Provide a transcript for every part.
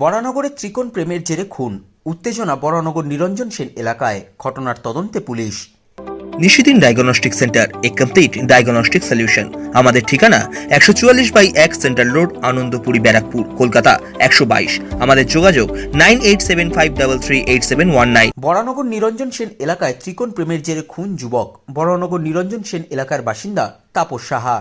বরানগরের ত্রিকোণ প্রেমের জেরে খুন উত্তেজনা বরানগর নিরঞ্জন সেন এলাকায় ঘটনার তদন্তে police. Nishidin diagnostic centre a complete diagnostic solution. আমাদের ঠিকানা একশো চুয়াল্লিশ বাই এক সেন্ট্রাল রোড আনন্দপুরি ব্যারাকপুর কলকাতা একশো বাইশ। আমাদের যোগাযোগ nine eight seven five double three eight seven one nine. Baranagar Niranjan Sen এলাকায় ত্রিকোণ প্রেমের জেরে খুন যুবক। বরানগর নিরঞ্জন সেন এলাকার বাসিন্দা তাপস সাহা।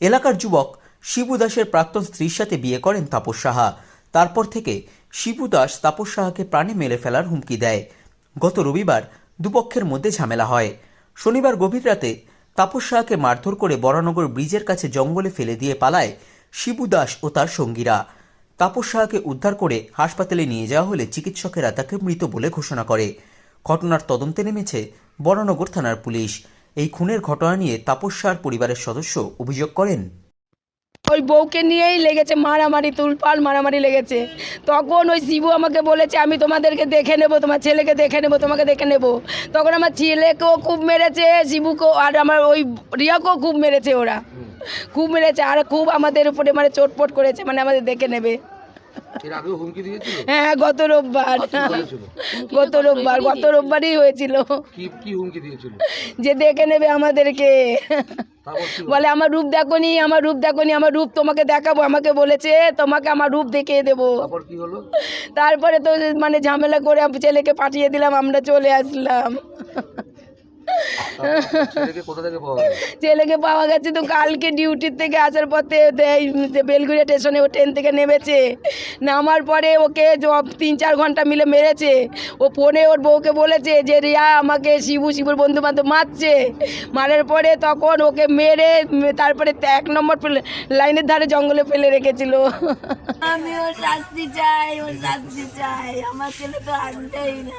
এলাকার যুবক শিবু দাসের প্রাক্তন স্ত্রীর সাথে বিয়ে করেন তাপস সাহা। তারপর থেকে শিবু দাস তাপস সাহাকে প্রাণে মেরে ফেলার হুমকি দেয়। গত রবিবার দুপক্ষের মধ্যে ঝামেলা হয়। শনিবার গভীর রাতে তাপস সাহাকে মারধর করে বরানগর ব্রিজের কাছে জঙ্গলে ফেলে দিয়ে পালায় শিবু দাস ও তার সঙ্গীরা। তাপস সাহাকে উদ্ধার করে হাসপাতালে নিয়ে যাওয়া হলে চিকিৎসকেরা তাকে মৃত বলে ঘোষণা করে। ঘটনার তদন্তে নেমেছে বরানগর থানার পুলিশ। এই খুনের ঘটনা নিয়ে তাপস পরিবারের সদস্য অভিযোগ করেন। ওই বউকে নিয়েই লেগেছে মারামারি তুলপাল মারামারি লেগেছে। তখন ওই শিবু আমাকে বলেছে আমি তোমাদেরকে দেখে নেব তোমার ছেলেকে দেখে নেব তোমাকে দেখে নেব। তখন আমার ছেলেকেও খুব মেরেছে শিবুকেও আর আমার ওই রিয়াকেও খুব মেরেছে ওরা। খুব মেরেছে আর খুব আমাদের উপরে মানে চোটপট করেছে মানে আমাদের দেখে নেবে। হ্যাঁ গত রোববার। গত রোববার গত রোববারই হয়েছিল। যে দেখে নেবে আমাদেরকে। বলে আমার রূপ দেখনি আমার রূপ দেখনি আমার রূপ তোমাকে দেখাবো। আমাকে বলেছে তোমাকে আমার রূপ দেখিয়ে দেবো। তারপর তো মানে ঝামেলা করে ছেলেকে পাঠিয়ে দিলাম আমরা চলে আসলাম। ছেলেকে পাওয়া গেল? ছেলেকে পাওয়া গেছে তো কালকে ডিউটির থেকে আসার পথে এই বেলগুড়িয়া স্টেশনে ও ট্রেন থেকে নেমেছে। নামার পরে ওকে তিন চার ঘণ্টা মিলে মেরেছে। ও ফোনে ওর বউকে বলেছে যে রিয়া আমাকে শিবু শিবুর বন্ধু বান্ধব মারছে। মারার পরে তখন ওকে মেরে তারপরে এক নম্বর লাইনের ধারে জঙ্গলে ফেলে রেখেছিল। আমি ওর শাস্তি চাই ওর শাস্তি চাই। আমার ছেলে তো আনতেই না।